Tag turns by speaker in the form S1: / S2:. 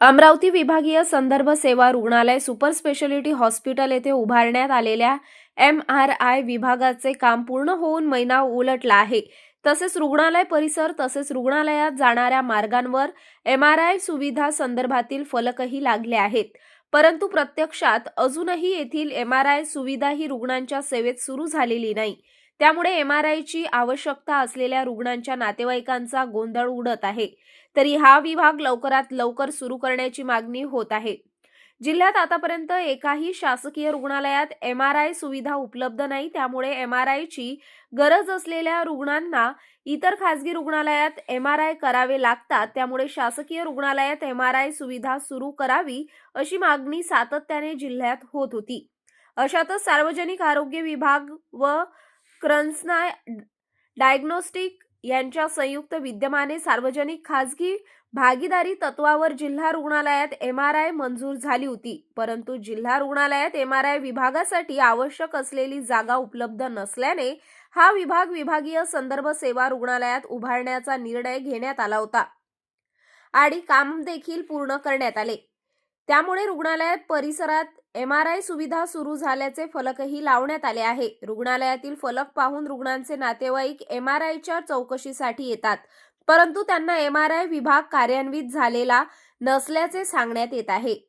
S1: अमरावती विभागीय संदर्भ सेवा रुग्णालय सुपर स्पेशालिटी हॉस्पिटल येथे उभारण्यात आलेल्या एम आर आय विभागाचे काम पूर्ण होऊन महिना उलटला आहे. तसेच रुग्णालय परिसर तसेच रुग्णालयात जाणाऱ्या मार्गांवर एम आर आय सुविधा संदर्भातील फलकही लागले आहेत. परंतु प्रत्यक्षात अजूनही येथील एम आर आय सुविधा ही रुग्णांच्या सेवेत सुरू झालेली नाही. त्यामुळे एम आर आयची आवश्यकता असलेल्या रुग्णांच्या नातेवाईकांचा गोंधळ उडत आहे. तरी हा विभाग लवकरात लवकर सुरू करण्याची मागणी होत आहे. जिल्ह्यात आतापर्यंत एकाही शासकीय रुग्णालयात एम आर आय सुविधा उपलब्ध नाही. त्यामुळे एम आर आयची गरज असलेल्या रुग्णांना इतर खासगी रुग्णालयात एम आर आय करावे लागतात. त्यामुळे शासकीय रुग्णालयात एम आर आय सुविधा सुरू करावी अशी मागणी सातत्याने जिल्ह्यात होत होती. अशातच सार्वजनिक आरोग्य विभाग व क्रन्सना डायग्नोस्टिक यांच्या संयुक्त विद्यमाने सार्वजनिक खासगी भागीदारी तत्वावर जिल्हा रुग्णालयात एम आर आय मंजूर झाली होती. परंतु जिल्हा रुग्णालयात एम आर आय विभागासाठी आवश्यक असलेली जागा उपलब्ध नसल्याने हा विभाग विभागीय संदर्भ सेवा रुग्णालयात उभारण्याचा निर्णय घेण्यात आला होता. आणि काम देखील पूर्ण करण्यात आले. त्यामुळे रुग्णालयात परिसरात एम आर आय सुविधा सुरू झाल्याचे फलकही लावण्यात आले आहे. रुग्णालयातील फलक पाहून रुग्णांचे नातेवाईक एम आर आयच्या चौकशीसाठी येतात. परंतु त्यांना एम आर आय विभाग कार्यान्वित झालेला नसल्याचे सांगण्यात येत आहे.